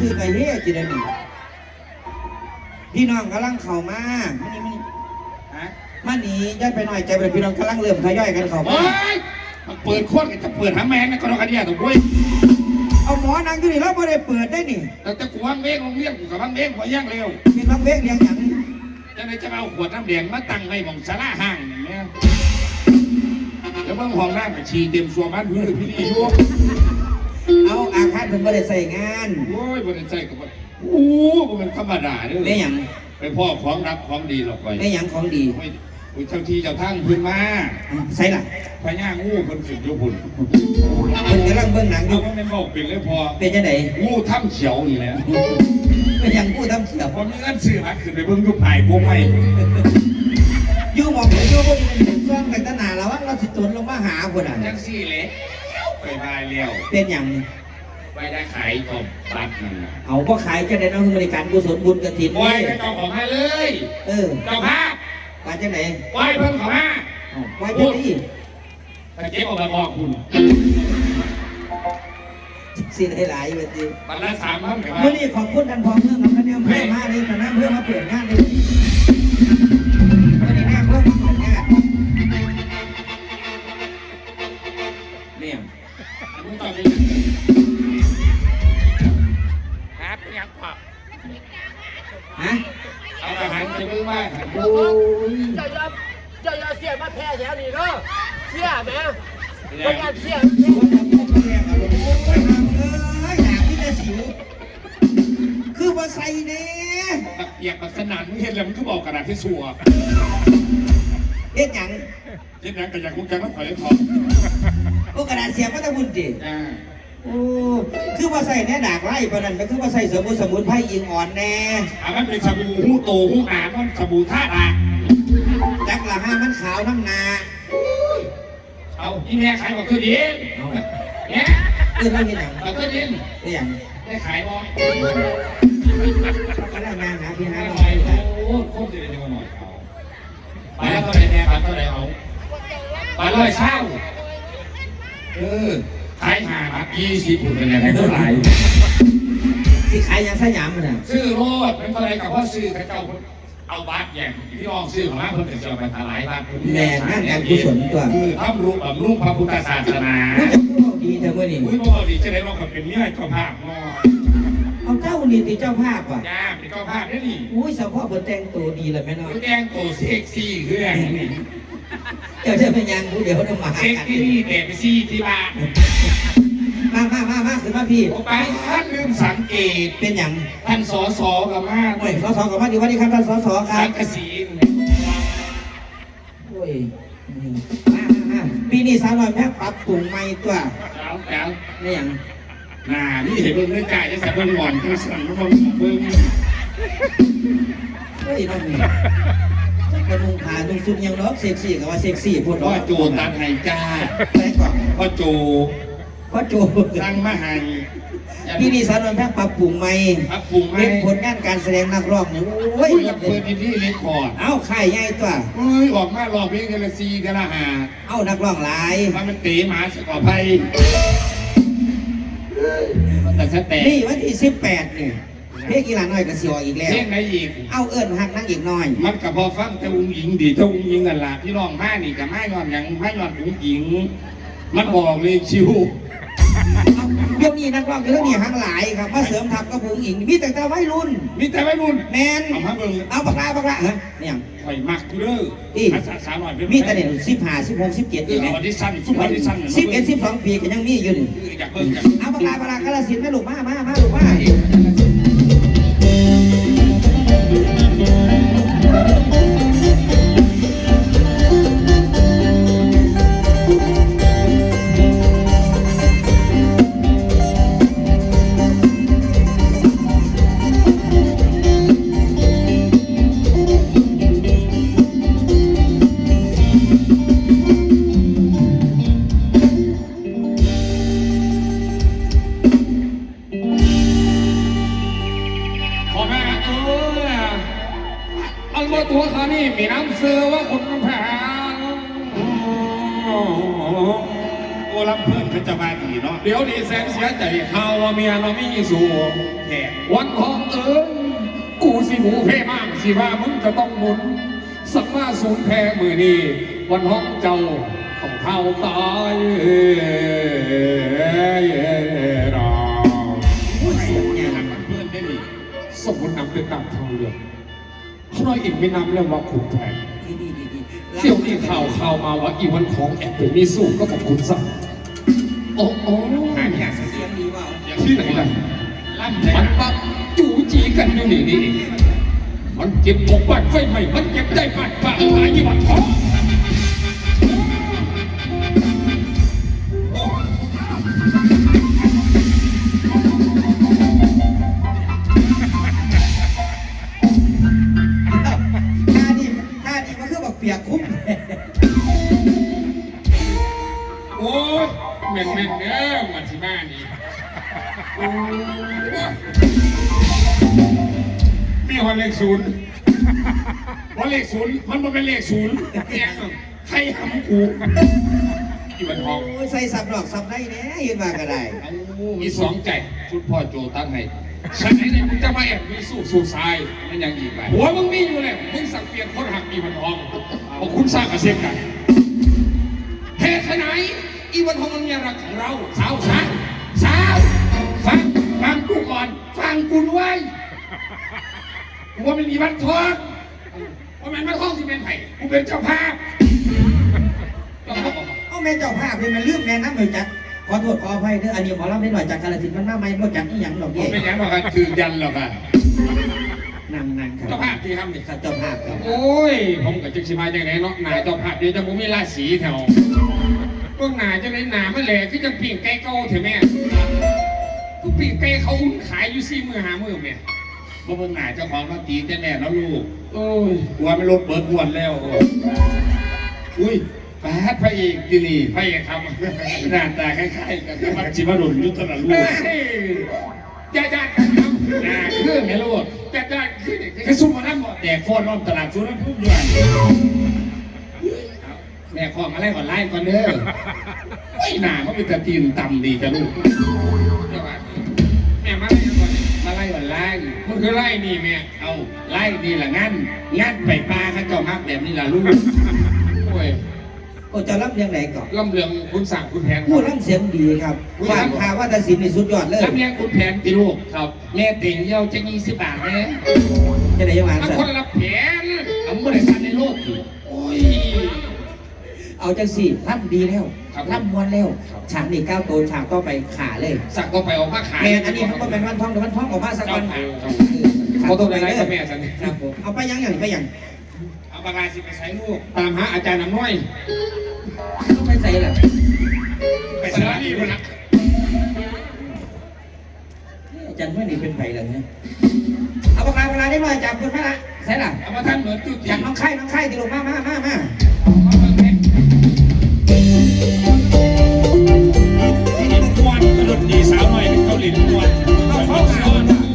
ซื้อไก่เฮ้จิเดยวนี่พี่น้องกำลังเข้ามามานี่มานี่ฮะมานี่ย้ายไปหน่อยใจไปพี่น้องกำลังเริ่มทยอยกันเข้าโอ้มายมันเปิดโคตรจะเปิดหาแมงนะก็รอกระเดียถูกด้วยเอาหมอนั่งอยู่นี่แล้วไม่ได้เปิดได้นี่แต่จะกูว่างเว้งโรงเรียนกูกับว่างเว้งหัวย่างเร็วกินน้ำเบ๊กเลี้ยงหยังจะได้จะเอาขวดน้ำแดงมาตั้งให้หมองสาราห้างอย่างเงี้ยแล้วเบิ่งห้องน้ำกับชีเต็มสัวบ้านพื้นพี่นี่อยู่ เอาอาคารเพิ่นไม่ได้ใส่งานโอ้ยบริใจกับมันโอ้บ่มันธรรมดาเด้อได้หยังไปพ่อของรับของดีหรอกไปได้หยังของดีไม่อุ้ยเจ้าที่เจ้าทางพื้นมาใส่ล่ะพญางูเพิ่นขึ้นอยู่พุ่นเพิ่นกำลังเบิ่งหนังอเอายู่ว่าแม่นบอกเป็นเลยพอเป็นจังไดงูถ้ำเขียวนี่แหละเป็นหยังผู้ทำเสียพอมีเงินซื้อมาขึ้นไปเบิ่งยุคไผ่พวกไม่อยู่หมองอยู่อยู่บ่ได้เป็นช่วงแต่ตนาแล้วว่าเราสิตนลงมาหาพุ่นน่ะจังซี่แหละ ไปบายแล้วเป็นหยังไปได้ขายตบบัตรนั่นน่ะเอาบ่ขายจะได้เนาะบริการกุศลบุญกฐินปล่อยให้เจ้าของให้เลยเออเจ้าภาพว่าจังได๋ปล่อยเพิ่นเขามาเอาไว้จังได๋ถ้าเก็บออกมาบอกคุณสิได้หลายว่าติบัตรละสามพันกับมื้อนี้ขอบคุณท่านพ่อเมืองครับท่านเนี่ยมามานี่ท่านนะเพื่อมาเปิด คือว่าใส่แน่ดากไล่ปานนั้นก็คือว่าใส่สมุนสมุนไพรอิงอ่อนแน่อันนั้นเป็นสบู่หูโตหูหนามันสบู่ท่าดาจักละห้ามันขาวน้ำนาเอาอีแม่ขายบอกคือดินเอาเนี่ยเออเราเห็นหยังบอกคือดินได้หยังได้ขายบ่กำลังงานหาพี่หาได้น้องขายไปโอ้โคตรจะได้จังหน่อยเอาไปแล้วเท่าไหร่แน่ไปเท่าไหร่เอาไปร้อยเช่าเออ ขายหาบาทยี่สิบผุนเป็นยังไงเท่าไหร่สิขายหยังสยามมันน่ะซื้อโลดเป็นเท่าไหร่กับพ่อซื้อเขาเจ้าเอาบาทแย่งพี่น้องซื้อของมาเพิ่นจะเอาไปถวายบาทแม่งานการกุศลตัวคือทำรูปบำรุงพระพุทธศาสนาผู้จะพูดดีเถอะมื่อนี้อุ้ยบอกดีจะได้ร้องกับเป็นเมียเจ้าภาพเนาะเอาเจ้านี่ติเจ้าภาพว่ะจ้าเป็นเจ้าภาพได้นี่อุ้ยสาวพ่อเปิดแต่งตัวดีเลยแม่น้อยแดงโตเซ็กซี่คืออย่างนี้ เจ้าจะเป็นยังผู้เดียวต้องมาหาเซ็กกันซี่นี่แต่ไปซี่ที่บ้านมามามามาขึ้นมาพี่โอ้ไปท่านลืมสังเกตเป็นหยังท่านสอสอกับมาโอ้ยสสกับมาดีวันนี้ครับท่านสสครัสับงกะสีโอ้ยมามามาปีนี้สาวน้อยแม่ปรับปรุงใหม่ตัวเจ้าเจ้านี่หยังน่านี่เห็นเบิ่งได้ใจจะใส่เบิ่งก่อนคือสั่งเบิ่งเบิ่งเฮ้ยน้องนี่กระนุงขา นุงสุดยังเนาะเซ็กซี่กับว่าเซ็กซี่พูดพ่อโจตันไห้จ้าไปก่อนพ่อโจพ่อโจสร้างมาให้ปีนี้สาวน้อยแม่ปรับปรุงใหม่ปรับปรุงให้เป็นผลงานการแสดงนักร้องนี่โอ้โอ้ยลำเพลินอินดี้เรคอร์ดเอาไข่ใหญ่ตัวเอ้ยออกมาลองเพลงกันละซีกันละหาเอานักร้องหลายว่ามันตีหมาสกอภัยนแต่สแตกนี่วันที่สิบแปดเนี่ย เพลงกีฬาน้อยก็สิออกอีกแล้ว เพลงไหนอีก เอาเอิ้นหักนั่งอีกน้อย มันกับพอฟังแต่อุ้งหญิงดีถ้าอุ้งหญิงกันละพี่น้องมานี่กับมาย้อนอย่างมาย้อนอุ้งหญิง มันบอกเลยชิวเอาเดี๋ยวนี้นักร้องเรื่องนี้หังหลายครับมาเสริมทัพกับผู้หญิงมีแต่แต่วัยรุ่น มีแต่ไม่รุ่นแมนเอามาเบิ่งเอาบักลาบักลาเฮ้ยนี่หยังข่อยมักอยู่เด้ออีภาษาสาวหน่อยเป็นมีแต่เนี่ยสิบห้าสิบหกสิบเจ็ดเอนี่อไหมออดิชั่นซุปออดิชั่นสิบเอ็ดสิบสองปีก็ยังมีอยู่นี่คืออยากเบิ่งกันเอาบักลาบักลากระสินธุ์แม่ลูกมามามาลูกมา ดี๋ยวนี้แสนเสียใจข่าวว่าเมียเราไม่มีสู่แขกวันทองเอ้ยกูสิหมูเพ่มากสิว่ามึงจะต้องหมุนสักมาศูนย์แพ้มือนี้วันทองเจ้าต้องเท่าตายรอพูเสียงเนี่ยหันมันเพื่อนได้ดิสมมตินำเป็นนำทางเรือเขาน้อยอีกไม่นำแล้วว่าขุนแผนดีดีดีดีเที่ยวนี้ข่าวข่าวมาว่าอีวันทองแอบไปมีสู้ก็กับคุณสัก โอ้โอ้หาอยากเสียงดีว่าที่ไหนล่ะล่ำใจมันปะจู่จีกันอยู่นี่นี่มันเก็บปกบ้านไฟไหม้มันเก็บได้บ้านป่าหายที่วันท้องโอ้ มีหอนเลขศูนย์ว่าเลขศูนย์มันมันเป็นเลขศูนย์เนี่ยใครทำกูอีวันทอง โอ้ยใส่สับดอกสับได้แน่ยืนมาก็ได้มีสองใจชุดพ่อโจตั้งให้ฉันไหนเนี่ยมึงจะมาแอบมีสู้สู้ทรายมันยังอีกไปหัวมึงมีอยู่แล้วมึงสังเกตคนหักมีวันทองบอกคุณสร้างอาเซียนกันเหตุไหนอีวันทองมันมีรักของเราสาวสาวสาวฟังฟังกูก่ อนฟังกูด้วยกูว่าไม่มีวันทองว่ามันวันทองที่เป็นไผ่กูเป็นเจ้าภาพเจ้าภาพเอาแม่เจ้าภาพเลยมันลืมแม่น้ำเลยจักขอโทษขออภัยเด้ออันนี้หมอลำนิดหน่อยจากกาลสินธุ์มันมาใหม่บ่จักอีหยังดอกผมเย่เป็นยังหรอกครับคือยันหรอกครับนั่งนั่งครับเจ้าภาพที่ทำนี่ครับเจ้าภาพครับโอ้ย ผมกับจักสิมาจังไหนเนาะหนาเจ้าภาพเดี๋ยวจะผมมีราศีแถวพวกหนาจังไหนหนามันแหลกคือจังปิ่งไก่เก่าเถอะแม่ ทุกปิ่งไก่เขาอุ่นขายอยู่สี่มือหามือแม่เพราะเพิ่งหนาเจ้าของมาตีแต่แน่แล้วลูกโอ้ยกลัวไม่ลดเปิดบวนแล้วอุ้ยแปดพระเอกที่นี่พระเอกครับหน้าตาคล้ายๆกันแต่มันจิมาโดนยุทธนาลูเฮ้กยจ้าจ้าครับหน้าเครื่องไงลูกจ้าจ้าขึ้นคือซุ่มมานั่งหมดแต่ฟอนรอบตลาดสุนันพุ่มด้วยแม่ของอะไรก่อนไล่ก่อนเด้อไอ้หน้ามันเป็นตะตีนต่ำดีจ้ะลูก คือไล่นี่แม่เอาไล่นี่ละงั้นงั้นไปปลาข้าเจ้ามักแบบนี้ล่ะลูกโอ้ยโอ้เจ้าลำเรียงไหนก่อนลำเรืองคุณสั่งคุณแผนพูดลำเสียงดีครับว่าพาว่าตศิลป์นี่สุดยอดเลยลำเรียงคุณแผนตีลูกครับแม่ติ่งเยี่ยวจะยี่สิบบาทเลยจะได้ยังไงมันสัคนละแผนเอาบริษัทในโลกอยู่โอ้ย เอาจังสี่ล่ำดีแล้วครับล่ำมวนแล้วครับ ฉากนี้ก้าวโตนฉากต่อไปขาเลยสั่งก็ไปออกมาขายแม่อันนี้มันก็เป็นวันท้องแต่วันท้องออกมาสักวันเจ้าค่ะเขาต้องได้ไรกับแม่ฉัน ครับผมเอาไปยังอย่างไปยังเอาปากกาสิไปใช้ลูกตามหาอาจารย์น้ำน้อยต้องไปใส่หรอไปสารนี่คนละอาจารย์ไม่หนีเป็นไผ่เลยเนี่ยเอาปากกาเวลาได้มาจับคนไหมล่ะใส่หรอเอามาท่านเหมือนจุดอยากน้องไข่น้องไข่ติลงมามามามา มวนกระโดดดีสาวหน่อยเป็นเกาหลีมวนเอาเขาสอ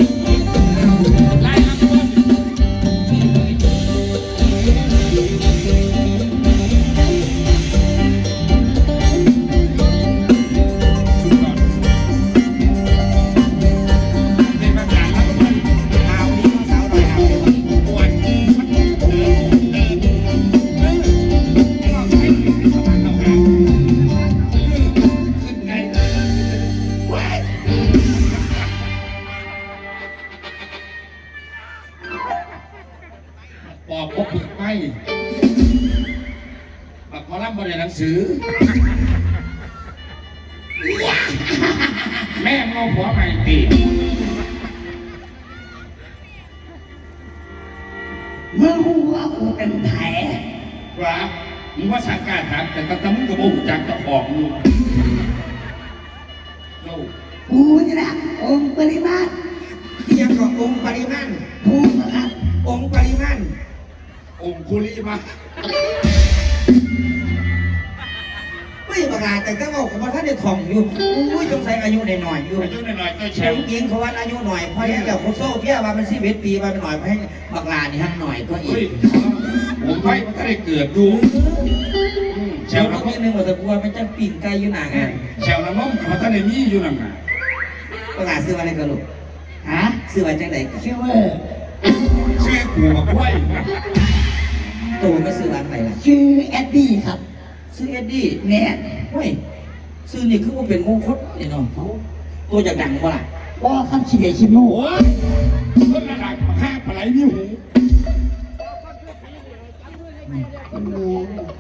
มึงว่ากูเป็นแผลว่ามึงว่าสังการถามแต่ตะตะมึงกับโอ้จักเจ้าของมึงโลกกูนี่แหละองค์ปริมาณที่ยังบอกองค์ปริมาณถูกนะครับองค์ปริมาณ องคุลีมาไม่อุ้ ยบางลาแต่ก็บอกว่าท่านได้ถ่องอยู่อุ้ยสงสัยอายุหน่อยๆอยู่อายุหน่อยๆก็แชเฉียมวป์ยิงเขาว่าอายุหน่อยเพราะเนี่ยแบบโคโซ่เพี้ยว่ามันสิบเอ็ดปีมาเป็นหน่อยให้บางลานี่ฮักหน่อยก็อีเฮ้ยกผมไปมันก็ได้เกิดดูแชเชียววเราน้ำเพียงนึงว่าแต่กลัวมันจะปีนไกลอยู่หนังอะแชวน้ำนมมันก็ได้มีอยู่นั่นน่ะบางลาซื้อมาอะไรกันลูกฮะซื้อมาจังไหนกันชื่อว่าชื่อกูมาด้วยตัวไม่ซื้อร้านไหนล่ะชื่อแอดดี้ครับ ซื้อเอ็ดดี้เนี่ยเฮ้ยซื้อนี่คือว่าเป็นมงคลนี่น้องตัวจะดังบ่ล่ะว่าคำชี้ใหญ่ชิโม่โอ้ยต้นระดับห้าปลาไหลมีหู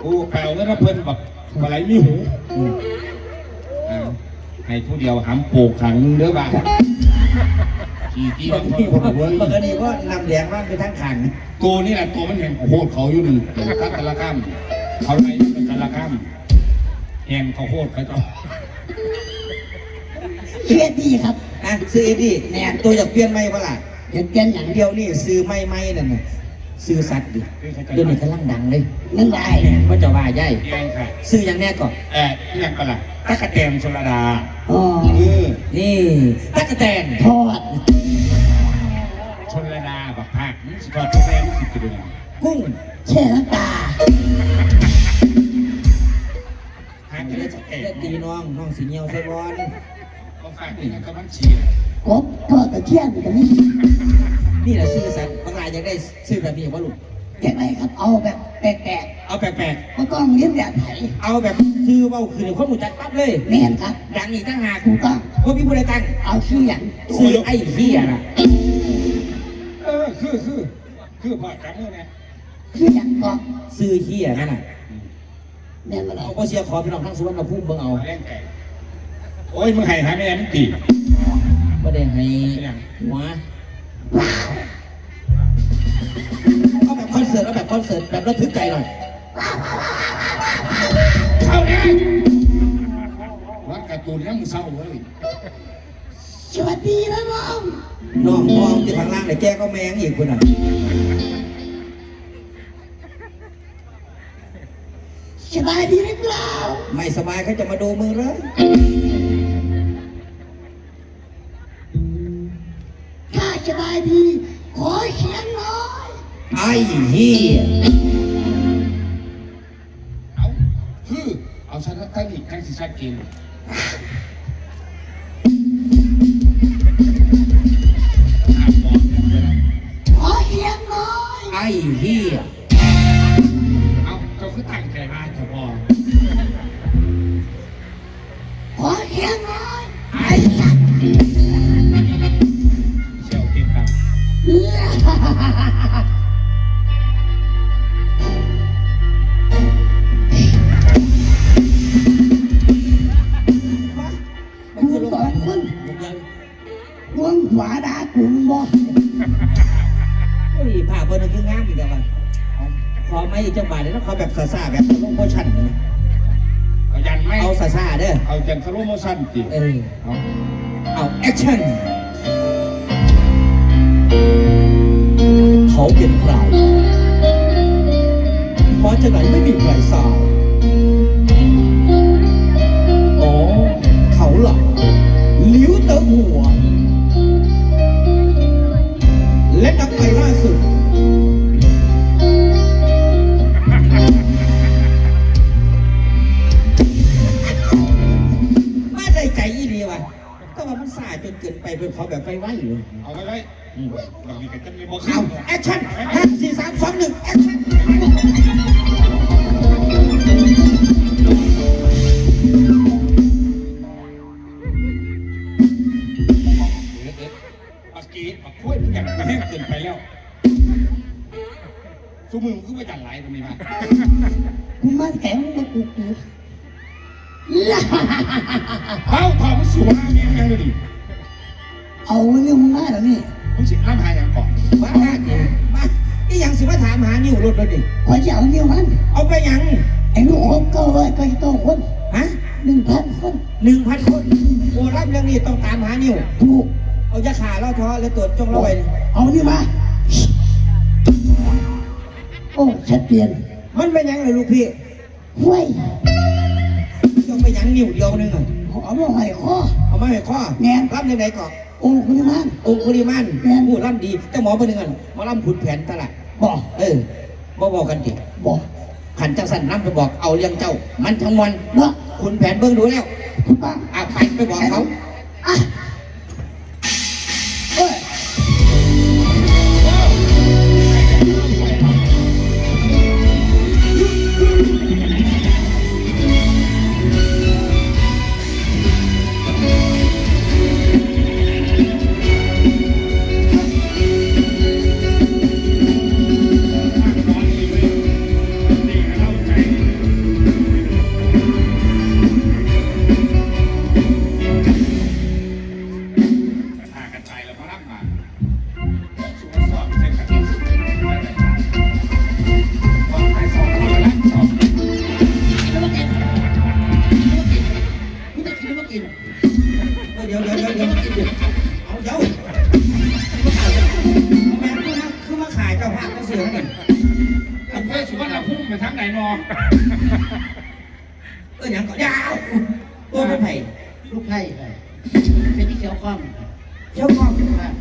กูแปลว่าถ้าเพิ่นแบบปลาไหลมีหูอ่าให้ผู้เดียวหำโปกขังเด้อบ้าขี่ที่บามันงทีคนเว้ยบางทีก็นำแดงมากไปทั้งขังตัวนี่แหละตัวมันแห่งโคตรเขาอยู่หนึ่งกัตะละข้ามเขาไรเป็นกะละข้ามแห่งเขาโคตรเขาเจ้าชื่อแอดดี้ครับอะซื้อเอ็ดดี้เนี่ยตัวอยากเปลี่ยนไหมบ่ล่ะเดี๋ยวเปลี่ยนอย่างเดียวนี่ซื้อไม่ไม่นั่นน่ะซื้อสัตว์ดิเดี๋ยวนี้กำลังดังเลยนั่นได้ก็จะว่าใหญ่แห่งค่ะซื้ออย่างแน่ก่อนแอบนี่ยังกะละตะกะแตนชลดาอ๋อเออนี่ตั๊กแตนทอดชนระดาบักภาคนี่สิทอดทุกแม่นี่สิกินเลยกุ้งแช่น้ำตา หากินได้สักแก่จะตีน้องน้องสีเงียวใส่บอลก็ฝากนี่ก็มันฉีดกบทอดตะเคียนกันนี่นี่แหละซื้อสัตว์บางรายอยากได้ซื้อแบบนี้ว่าลูกแกะไปครับเอาแบบแปลกเอาแปลกๆก็ต้องเลี้ยงแบบไถๆเอาแบบซื้อเว่าคือคนหมูจักปั๊บเลยแม่นครับดังอีกตั้งหากถูกต้องว่าพี่ผู้ใดตั้งเอาชื่ออย่างซื้อไอ้เหี้ยน่ะเออคือคือคือพ่อจำเมื่อไงชื่ออย่างก็ซื้อเหี้ยนั่นน่ะ แม่นมาเลเอายก็เชียร์ขอพี่น้องทั้งสุวรรณภูมิเบิ่งเอาเล่นไก่โอ้ยมึงให้หาแม่มึงตีบ่ได้ให้หัวเอาแบบคอนเสิร์ตเอาแบบคอนเสิร์ตแบบระทึกใจหน่อยเข้าเนี่ยวัดการ์ตูนยังมึงเศร้าเว้ยสวัสดีนะน้องน้องมองที่ข้างล่างเลยแกก็แมงอีกคนอะ สบายดีหรือเปล่า ไม่สบายเขาจะมาดูมือเลยถ้าสบายดี ขอเสียงหน่อยไอ้เหี้ยเอาคือเอาชนะตั้งอีกครั้งสิชัดเจน โมชั่นติเออเอาเอาแอคชั่นเขาเป็นใครมาจากไหนไม่มีใครทราบ อยู่ เอาไว้ไว้บางทีก็จะมีบอกเอาแอคชั่นห้าสี่สามสองหนึ่งแอคชั่นปักกี้ปักคุ้ยมันอยากแห้งเกินไปแล้วสู้มือมันคือว่าจันไหลตรงนี้มากูมาแข็งมากูกูเอาทอมันสวยมีแม่เลยดิ เอาเรื่องมึงมาแล้วนี่มึงสิน้ำหาอย่างก่อนมาหาเนี่ยมาอีหยังสิมาถามหานิ้วรถเลยดิขอจะเอาเรื่องมันเอาไปหยังไอ้ลูกคนเก้าร้อยเก้าสิบเก้าคนฮะหนึ่งพันคนหนึ่งพันคนโอ้รับเรื่องนี้ต้องตามหานิ้วถูกเอายาขาล่อท้อแล้วตรวจจงเราไว้เอานี่มาโอ้ชัดเจนมันเป็นหยังเลยลูกพี่ห้วยเจ้าไปหยังนิ้วเดียวนึงอะขอมาไหวข้อเอามาให้ข้อแม่นรับยังไงก่อน องค์คุณมัน องคุลิมันแม่นพูดล่ำดีแต่หมอเป็นยังไงหมอล่ำขุนแผนตลาดบอกเออบ่บอกกันดิบอกขันจังสันน้ำไปบอกเอาเลี้ยงเจ้า มันทั้งวันเนาะขุนแผนเบิ่งดูแล้วคุณป้าเอาไปไปบอกเขา อะ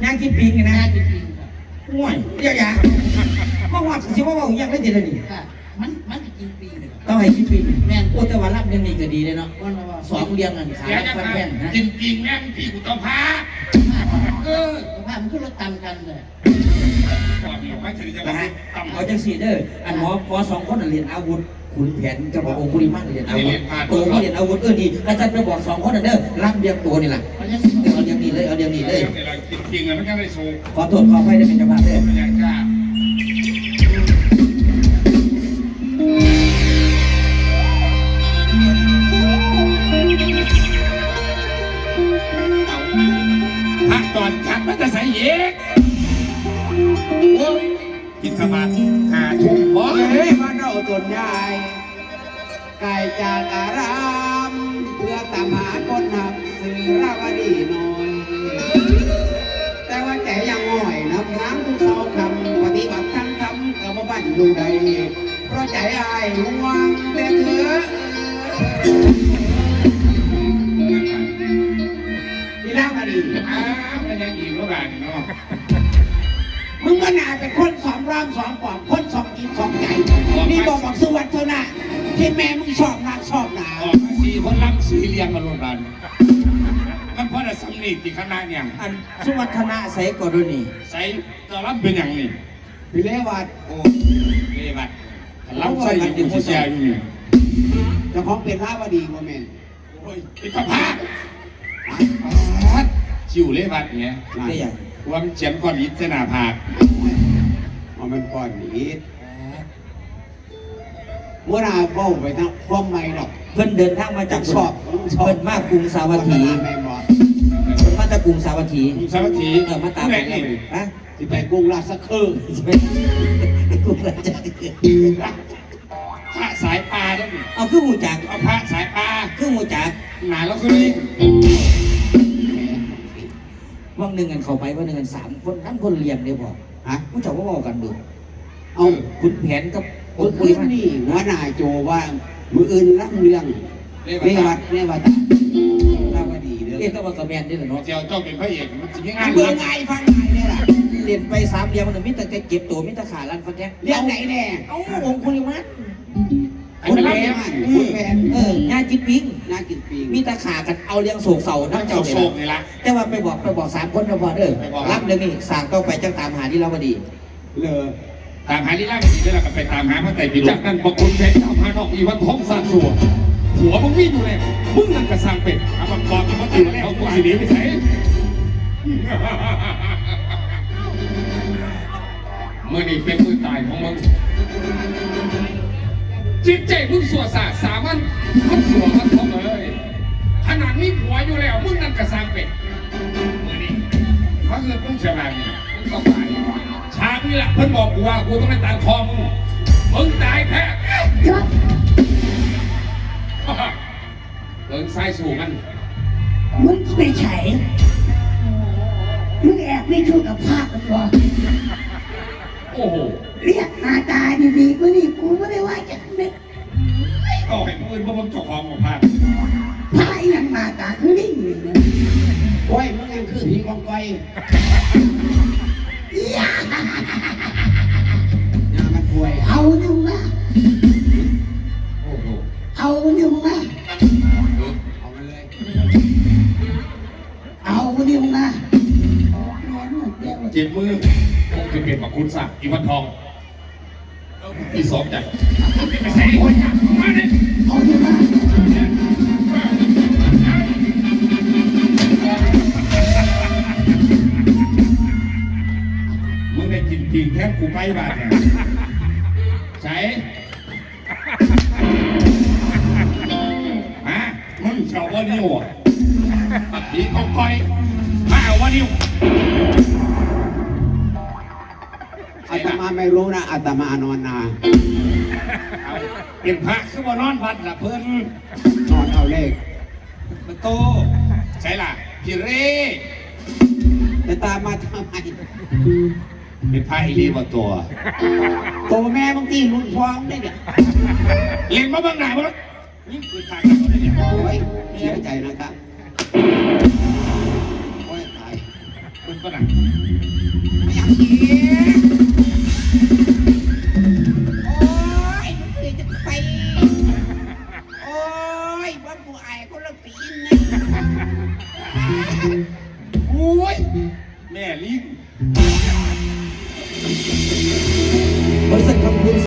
นางกินปิงไงนะน่าจริงๆครับห่วยเดี๋ยวอย่ามาว่าสิว่าว่าอย่างไรเดี๋ยวนี้ค่ะมันมันจะกินปีเลยครับต้องให้กินปิงแม่นโอ้แต่ว่ารับยังนี่ก็ดีเลยเนาะวันละว่าสองเรียงกันขาเดี๋ยวจะฟันมาแท่งนะจริงจริงๆแม่งพี่กูต้องพาเออภาพมันขึ้นรถตามกันเลยก่อนเดี๋ยวไม่ถึงจะนะมาฮะต่ำเอาจังสีเด้ออันหมอหมอสองคนน่ะเรียนอาวุธขุนแผนกับองคุริมันเรียนอาวุธตัวก็เรียนอาวุธเออดีอาจารย์ไปบอกสองคนน่ะเด้อรับเรียงตัวนี่แหละมันยัง เอาเรียงนี้เลย เอาเรียงนี้เลยเดี๋ยวเราจริงๆอะมันยังไม่สูงขอโทษขออภัยได้เป็นจังหวะเด้อมันยังกล้าพักตอนชักมันจะใส่เยกโอ้ยกินขมาหาทุ่มบ่เฮ้ยมันเอาตนยายไก่จากอาราม เพื่อตามหาคนหักสื่อราวดีหน่อย แต่ว่าใจยังง่อยนำทางทุกเสาคำปฏิบัติทั้งคำกับบ้านดูใด เพราะใจอายห่วงแต่เธอนี่ราวดีอ้าวมันยังอีกแล้วกันเนาะมึงก็น่าเป็นคนสองรามสองปอบคนสองกินสองใจนี่บอกบอกสุวัฒนะที่แม่มึงชอบนักชอบหนาออกมาสีคนลังสีเลียงมาโรงพยาบาล มันเพราะแต่สำนีที่คณะเนี่ยอันสุวัฒนะใส่กอดนี่ใส่ตอนรับเป็นอย่างนี้พี่เลวัดโอ้เรียบัดรับใส่อยู่ที่แช่อยู่นี่เจ้าของเป็นราวดีโมเมนโอ้ยปิดกระพาชิวเลยบัดเนี่ยได้ยังว่ามันเฉียนก้อนอิฐเสนาผากเอามันก่อนนี้ เมื่อนาเบ้าไปทั้งความไม่ดอกเพิ่นเดินทางมาจากชอบชอบเพิ่นมากรุงสาวัตถีไม่บอกเพิ่นมาจากกรุงสาวัตถีคุณสาวัตถีเออมาตามไหนไปนี่นี่ฮะที่ไปกรุงราชคฤห์กรุงราชาพระสายปลาแล้วนี่เอาคือหมูจักเอาพระสายปลาคือหมูจักหนาแล้วคือเลยว่างหนึ่งกันเข้าไปว่างหนึ่งกันสามคนทั้งคนเลี้ยงเดียวบอกฮะผู้เจ้าว่าบอกกันดูเอาขุนแผนกับอ เมื่งอคุคืลินมันนี่หัวหน้าโจว่ามืออื่นรับเรื่องเรียกเรวัว่าดเรวัดราวดีเด้อเรียกว่ากระแมนนี่แหละเนาะเจ้าเจ้าเป็นพระเอกมันจะยังไงเบื่อไงฟังไงเนี่ยล่ะเรียนไปสามเรียนมันมีแต่เก็บตัวมีแต่ขาลันฟันแท้เรื่องไหนแน่เอาองคุลิมันไอ้เป็นรับเนี่ยคุณแม่เอองานจิตปิงน่ากินปีงมีแต่ขากันเอาเลี้ยงโศกเสานั่น้ำงเจ้าเจ้าเนี่ยโศกนี่ละแต่ว่าไปบอกไปบอกสามคนก็พอเด้อไปบอกรับเรื่องนี้สั่งต้องไปจังตามหาที่เราพอดี เลอ ตามหาลีลาไม่ดีแล้วก็ไปตามหาพระไตรปิฎกจากนั้นบอกคุณเพชรตามหานอกอีวันท้องสร้างสัวหัวมึงวิ่งอยู่เลยมึงนั่นกระสร้างเป็ดเอามาบอกมันตื่นแล้วกูสิหนีไปไหนเมื่อนี่เป็นมือตายของมึงจิตใจมึงสัวสาสามันมันสัวมันท้องเลยขนาดนี้ผัวอยู่แล้วมึงนั่นกระสร้างเป็ดเมื่อนี้เพราะเงินมึงเสียแบบนี้มึงต้องตาย ฉากนี้แหละเพิ่นบอกกูว่ากูต้องไปตัดคอมึงมึงตายแพ้ยอดเดินซ้ายสู่มันมึงไม่ใช่มึงแอบไม่ช่วยกับภาพมันวะโอ้โหเรียกหน้าตาดีๆกูนี่กูไม่ได้ว่าจะเม็ดเอาให้ผู้อื่นมาเบิ่งเจ้าของของพาดหน้าตาคือลิงนี่นะโอ้ยมึงยังคือผีกองกอย ป่วยเอานิ้วมาโอ้โหเอานิ้วมาเอามาเลยเอานิ้วมาแม่มันเดี๋ยวเจ็บมือคงจะเป็นบักคุณสักอีวันทองอีสองใจไปใส่คนจับมาดิเอานิ้วมามึงได้กินปิงแค่กูไปบ้านเนี่ย ใส่ฮะมึงชอบว่านิ้วอะผีกองกอยมาเอาว่านิ้วอาตมาไม่รู้นะอาตมานอนนาเอาเป็นพระคือว่านอนวัดละเพิ่นนอนเอาเลขมาโตใช่ล่ะพี่เร่จะตามมาทำไม เป็นพระอีรีบตัว โตแม่บางทีลุนฟ้องได้เนี่ยเล่นมาเบางหน้าบ่นี่คือทางกันบ่ได้เนี่ยโอ้ยเสียใจนะครับโอ้ยตายมันก็หนักไม่อยากเสียโอ้ยมันคือจะไป โอ้ยว่าผู้อายคนละปีนนะโอ้ยแม่ลิง